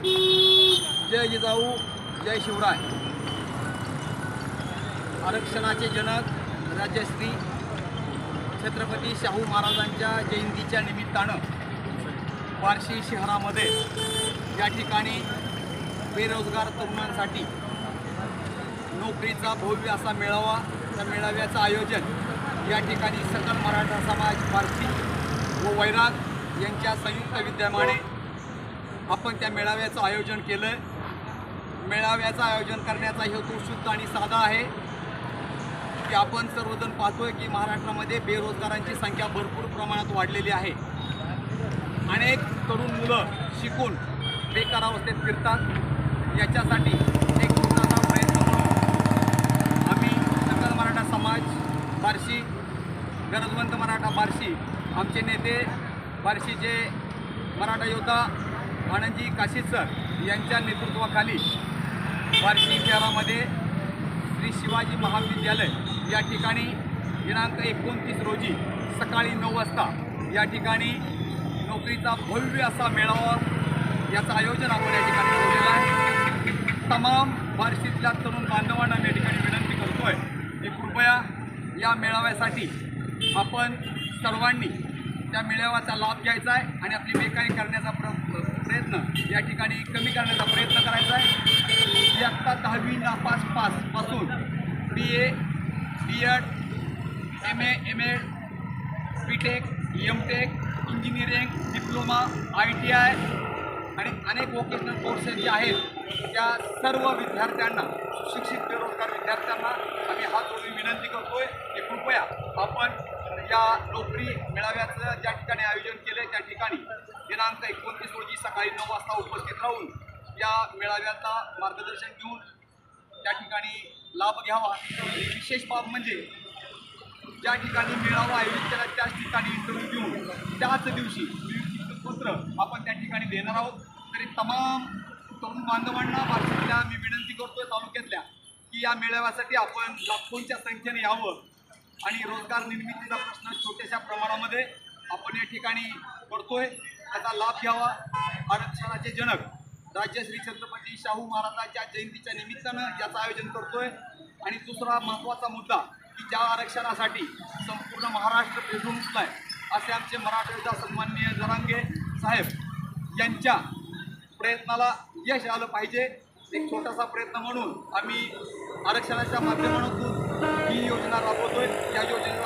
जय जिजाऊ जय शिवराय. आरक्षणाचे जनक राजश्री छत्रपती शाहू महाराजांच्या जयंतीच्या निमित्तानं बार्शी शहरामध्ये या ठिकाणी बेरोजगार तरुणांसाठी नोकरीचा भव्य असा मेळावा त्या मेळाव्याचं आयोजन या ठिकाणी सकल मराठा समाज बार्शी व वैराग यांच्या संयुक्त विद्यमाने आपण त्या मेळाव्याचं आयोजन केलं मेळाव्याचं आयोजन करण्याचा हेतू शुद्ध आणि साधा आहे. की आपण सर्वजण पाहतोय की महाराष्ट्रामध्ये बेरोजगारांची संख्या भरपूर प्रमाणात वाढलेली आहे. अनेक तरुण मुलं शिकून बेकार अवस्थेत फिरतात. याच्यासाठी एक छोटासा प्रयत्न म्हणून आम्ही सकल मराठा समाज बार्शी गरजवंत मराठा बार्शी आमचे नेते बार्शीचे मराठा योद्धा आनंदजी काशीद सर यांच्या नेतृत्वाखाली वार्षिक शहरामध्ये श्री शिवाजी महाविद्यालय या ठिकाणी दिनांक एकोणतीस रोजी सकाळी नऊ वाजता या ठिकाणी नोकरीचा भव्य असा मेळावा याचं आयोजन आपण या ठिकाणी ठेवलेलं आहे. तमाम बार्शीतल्या तरुण बांधवांना मी या ठिकाणी विनंती करतो आहे की कृपया या मेळाव्यासाठी आपण सर्वांनी त्या मेळाव्याचा लाभ घ्यायचा आहे आणि आपली बेकारी करण्याचा प्र प्रयत्न या ठिकाणी कमी करण्याचा प्रयत्न करायचा आहे. इयत्ता दहावी नापास पासपासून B A B Ed M A M Ed B Tech M Tech engineering diploma I T I आणि अनेक वोकेशनल कोर्सेस जे आहेत त्या सर्व विद्यार्थ्यांना शिक्षित बेरोजगार विद्यार्थ्यांना आम्ही हा जोडून विनंती करतोय की कृपया आपण या नोकरी मेळाव्याचं ज्या ठिकाणी आयोजन केलं त्या ठिकाणी दिनांक एकोणतीस रोजी सकाळी नऊ वाजता उपस्थित राहून या मेळाव्याचा मार्गदर्शन घेऊन त्या ठिकाणी लाभ घ्यावा. विशेष बाब म्हणजे ज्या ठिकाणी मेळावा आयोजित केला त्याच ठिकाणी इंटरव्ह्यू घेऊन त्याच दिवशी पत्र आपण त्या ठिकाणी देणार आहोत. तरी तमाम तरुण बांधवांना बार्शीतल्या मी विनंती करतोय तालुक्यातल्या की या मेळाव्यासाठी आपण लाखोंच्या संख्येने यावं आणि रोजगार निर्मितीचा प्रश्न छोट्याशा प्रमाणामध्ये आपण या ठिकाणी करतोय. त्याचा लाभ घ्यावा. आरक्षणाचे जनक राज्यश्री छत्रपती शाहू महाराजांच्या जयंतीच्या निमित्तानं याचं आयोजन करतोय. आणि दुसरा महत्त्वाचा मुद्दा की ज्या आरक्षणासाठी संपूर्ण महाराष्ट्र पेटून उठलाय असे आमचे मराठा सन्माननीय जरांगे साहेब यांच्या प्रयत्नाला यश आलं पाहिजे. एक छोटासा प्रयत्न म्हणून आम्ही आरक्षणाच्या माध्यमातून ही योजना राबवतोय. या योजने